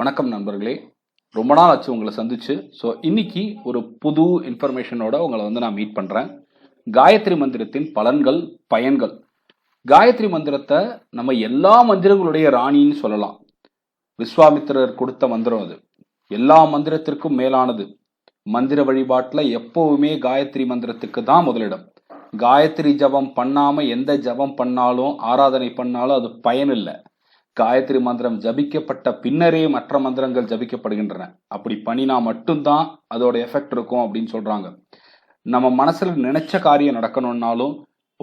வணக்கம் நண்பர்களே. ரொம்ப நாள் ஆச்சு உங்களை சந்திச்சு. ஸோ இன்னைக்கு ஒரு புது இன்ஃபர்மேஷனோட உங்களை வந்து நான் மீட் பண்ணுறேன் காயத்ரி மந்திரத்தின் பலன்கள் பயன்கள். காயத்ரி மந்திரத்தை நம்ம எல்லா மந்திரங்களுடைய ராணின்னு சொல்லலாம். விஸ்வாமித்திரர் கொடுத்த மந்திரம் அது. எல்லா மந்திரத்திற்கும் மேலானது. மந்திர வழிபாட்டில் எப்போவுமே காயத்ரி மந்திரத்துக்கு தான் முதலிடம். காயத்ரி ஜபம் பண்ணாமல் எந்த ஜபம் பண்ணாலும் ஆராதனை பண்ணாலும் அது பயனில்லை. காயத்ரி மந்திரம் ஜபிக்கப்பட்ட பின்னரே மற்ற மந்திரங்கள் ஜபிக்கப்படுகின்றன. அப்படி பண்ணினா மட்டும்தான் அதோட எஃபெக்ட் இருக்கும் அப்படின்னு சொல்றாங்க. நம்ம மனசுல நினைச்ச காரியம் நடக்கணும்னாலும்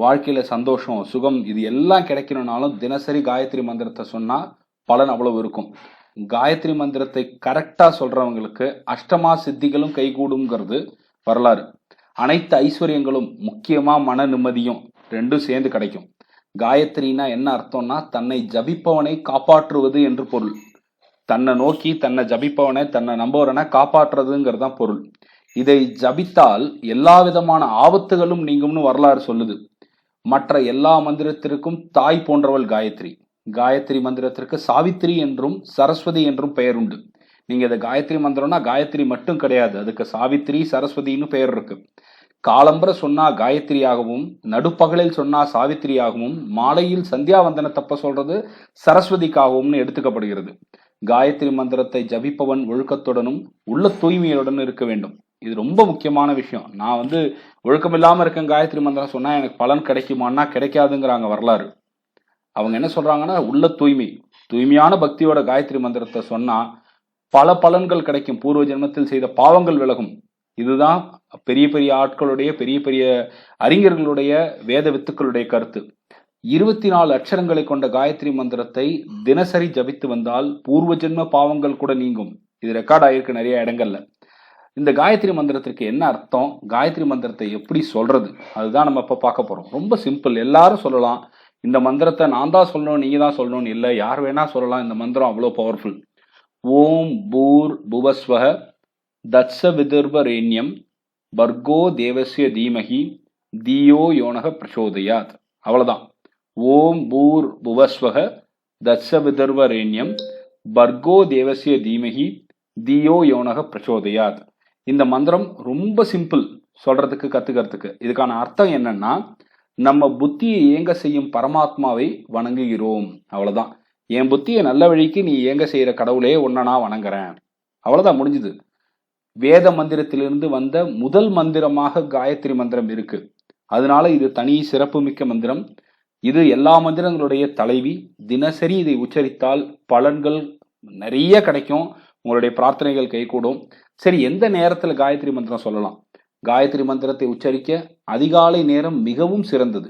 வாழ்க்கையில சந்தோஷம் சுகம் இது எல்லாம் கிடைக்கணும்னாலும் தினசரி காயத்ரி மந்திரத்தை சொன்னா பலன் அவ்வளவு இருக்கும். காயத்ரி மந்திரத்தை கரெக்டா சொல்றவங்களுக்கு அஷ்டமா சித்திகளும் கைகூடுங்கிறது வரலாறு. அனைத்து ஐஸ்வர்யங்களும் முக்கியமா மன நிம்மதியும் ரெண்டும் சேர்ந்து கிடைக்கும். காயத்ரினா என்ன அர்த்தம்னா தன்னை ஜபிப்பவனை காப்பாற்றுவது என்று பொருள். தன்னை நோக்கி தன்னை ஜபிப்பவனை தன்னை நம்புவரனை காப்பாற்றுறதுங்கிறது தான் பொருள். இதை ஜபித்தால் எல்லா விதமான ஆபத்துகளும் நீங்கும்னு வரலாறு சொல்லுது. மற்ற எல்லா மந்திரத்திற்கும் தாய் போன்றவள் காயத்ரி. காயத்ரி மந்திரத்திற்கு சாவித்ரி என்றும் சரஸ்வதி என்றும் பெயர் உண்டு. நீங்க இதை காயத்ரி மந்திரம்னா காயத்ரி மட்டும் கிடையாது. அதுக்கு சாவித்ரி சரஸ்வதினு பெயர் இருக்கு. காலம்பர சொன்னா காயத்ரியாகவும் நடுப்பகலில் சொன்னா சாவித்திரியாகவும் மாலையில் சந்தியாவந்தன தப்ப சொல்றது சரஸ்வதிக்காகவும்னு எடுத்துக்கப்படுகிறது. காயத்ரி மந்திரத்தை ஜபிப்பவன் ஒழுக்கத்துடனும் உள்ள தூய்மையுடன் இருக்க வேண்டும். இது ரொம்ப முக்கியமான விஷயம். நான் வந்து ஒழுக்கம் இல்லாம இருக்கேன் காயத்ரி மந்திரம் சொன்னா எனக்கு பலன் கிடைக்குமான்னா கிடைக்காதுங்கிறாங்க வரலாறு. அவங்க என்ன சொல்றாங்கன்னா உள்ள தூய்மை. தூய்மையான பக்தியோட காயத்ரி மந்திரத்தை சொன்னா பல பலன்கள் கிடைக்கும். பூர்வ ஜென்மத்தில் செய்த பாவங்கள் விலகும். இதுதான் பெரிய பெரிய ஆட்களுடைய பெரிய பெரிய அறிஞர்களுடைய வேத வித்துக்களுடைய கருத்து. இருபத்தி நாலு அக்ஷரங்களை கொண்ட காயத்ரி மந்திரத்தை தினசரி ஜபித்து வந்தால் பூர்வ ஜென்ம பாவங்கள் கூட நீங்கும். இது ரெக்கார்ட் ஆகிருக்கு நிறைய இடங்கள்ல. இந்த காயத்ரி மந்திரத்திற்கு என்ன அர்த்தம்? காயத்ரி மந்திரத்தை எப்படி சொல்றது? அதுதான் நம்ம இப்போ பார்க்க போறோம். ரொம்ப சிம்பிள். எல்லாரும் சொல்லலாம். இந்த மந்திரத்தை நான் தான் சொல்லணும் நீங்க தான் சொல்லணும்னு இல்லை. யார் வேணா சொல்லலாம். இந்த மந்திரம் அவ்வளோ பவர்ஃபுல் ஓம் பூர் புவஸ்வக தத்ச விதர்வரேண்யம் பர்கோ தேவசிய தீமகி தியோ யோனக பிரச்சோதயாத். அவ்வளவுதான். ஓம் பூர் புவஸ்வக தத்ச விதர்வரேண்யம் பர்கோ தேவசிய தீமகி தியோ யோனக பிரச்சோதயாத். இந்த மந்திரம் ரொம்ப சிம்பிள் சொல்றதுக்கு கத்துக்கிறதுக்கு. இதுக்கான அர்த்தம் என்னன்னா நம்ம புத்தியை இயங்க செய்யும் பரமாத்மாவை வணங்குகிறோம். அவ்வளவுதான். என் புத்தியை நல்ல வழிக்கு நீ இயங்க செய்யற கடவுளே ஒன்னா வணங்குறேன். அவ்வளவுதான் முடிஞ்சுது. வேத மந்திரத்திலிருந்து வந்த முதல் மந்திரமாக காயத்ரி மந்திரம் இருக்கு. அதனால இது தனி சிறப்புமிக்க மந்திரம். இது எல்லா மந்திரங்களுடைய தலைவி. தினசரி இதை உச்சரித்தால் பலன்கள் நிறைய கிடைக்கும். உங்களுடைய பிரார்த்தனைகள் கைகூடும். சரி எந்த நேரத்தில் காயத்ரி மந்திரம் சொல்லலாம்? காயத்ரி மந்திரத்தை உச்சரிக்க அதிகாலை நேரம் மிகவும் சிறந்தது.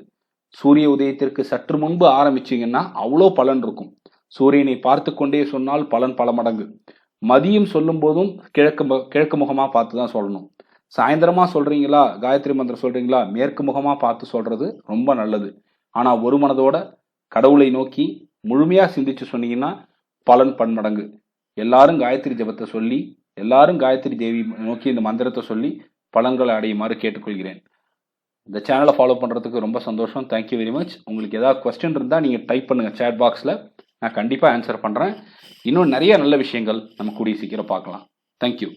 சூரிய உதயத்திற்கு சற்று முன்பு ஆரம்பிச்சீங்கன்னா அவ்வளோ பலன் இருக்கும். சூரியனை பார்த்து கொண்டே சொன்னால் பலன் பல மடங்கு. மதியம் சொல்லும் போதும் கிழக்கு கிழக்கு முகமாக பார்த்து தான் சொல்லணும். சாயந்தரமாக சொல்கிறீங்களா காயத்ரி மந்திரம் சொல்கிறீங்களா மேற்கு முகமாக பார்த்து சொல்கிறது ரொம்ப நல்லது. ஆனால் ஒரு மனதோட கடவுளை நோக்கி முழுமையாக சிந்திச்சு சொன்னீங்கன்னா பலன் பன்மடங்கு. எல்லாரும் காயத்ரி ஜபத்தை சொல்லி எல்லாரும் காயத்ரி தேவி நோக்கி இந்த மந்திரத்தை சொல்லி பலன்களை அடையுமாறு கேட்டுக்கொள்கிறேன். இந்த சேனலை ஃபாலோ பண்ணுறதுக்கு ரொம்ப சந்தோஷம். தேங்க்யூ வெரி மச் உங்களுக்கு ஏதாவது கொஸ்டின் இருந்தால் நீங்கள் டைப் பண்ணுங்கள் சேட் பாக்ஸில் நான் கண்டிப்பாக ஆன்சர் பண்ணுறேன் இன்னும் நிறைய நல்ல விஷயங்கள் நம்ம கூடிய சீக்கிரம் பார்க்கலாம். தேங்க்யூ